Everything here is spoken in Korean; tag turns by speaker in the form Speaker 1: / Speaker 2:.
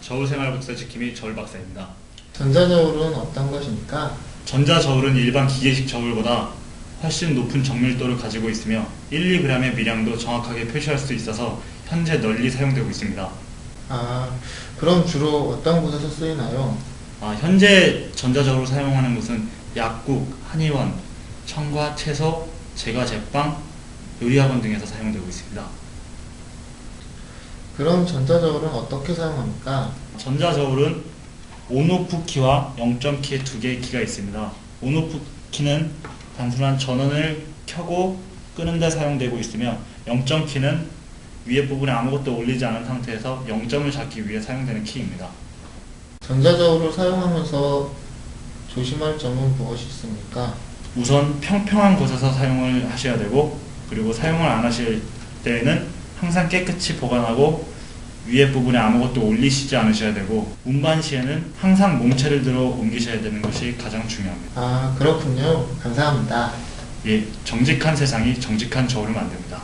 Speaker 1: 저울 생활 복사 지킴이 저울 박사입니다.
Speaker 2: 전자저울은 어떤 것입니까?
Speaker 1: 전자 저울은 일반 기계식 저울보다 훨씬 높은 정밀도를 가지고 있으며 1, 2g의 미량도 정확하게 표시할 수 있어서 현재 널리 사용되고 있습니다.
Speaker 2: 아, 그럼 주로 어떤 곳에서 쓰이나요?
Speaker 1: 아, 현재 전자저울을 사용하는 곳은 약국, 한의원, 청과, 채소, 제과, 제빵, 요리학원 등에서 사용되고 있습니다.
Speaker 2: 그럼 전자저울은 어떻게 사용합니까?
Speaker 1: 전자저울은 온오프 키와 0점 키의 두 개의 키가 있습니다. 온오프 키는 단순한 전원을 켜고 끄는 데 사용되고 있으며 0점 키는 위에 부분에 아무것도 올리지 않은 상태에서 0점을 잡기 위해 사용되는 키입니다.
Speaker 2: 전자저울을 사용하면서 조심할 점은 무엇이 있습니까?
Speaker 1: 우선 평평한 곳에서 사용을 하셔야 되고 그리고 사용을 안 하실 때에는 항상 깨끗이 보관하고 위에 부분에 아무것도 올리시지 않으셔야 되고 운반 시에는 항상 몸체를 들어 옮기셔야 되는 것이 가장 중요합니다.
Speaker 2: 아, 그렇군요. 감사합니다.
Speaker 1: 예, 정직한 세상이 정직한 저울을 만듭니다.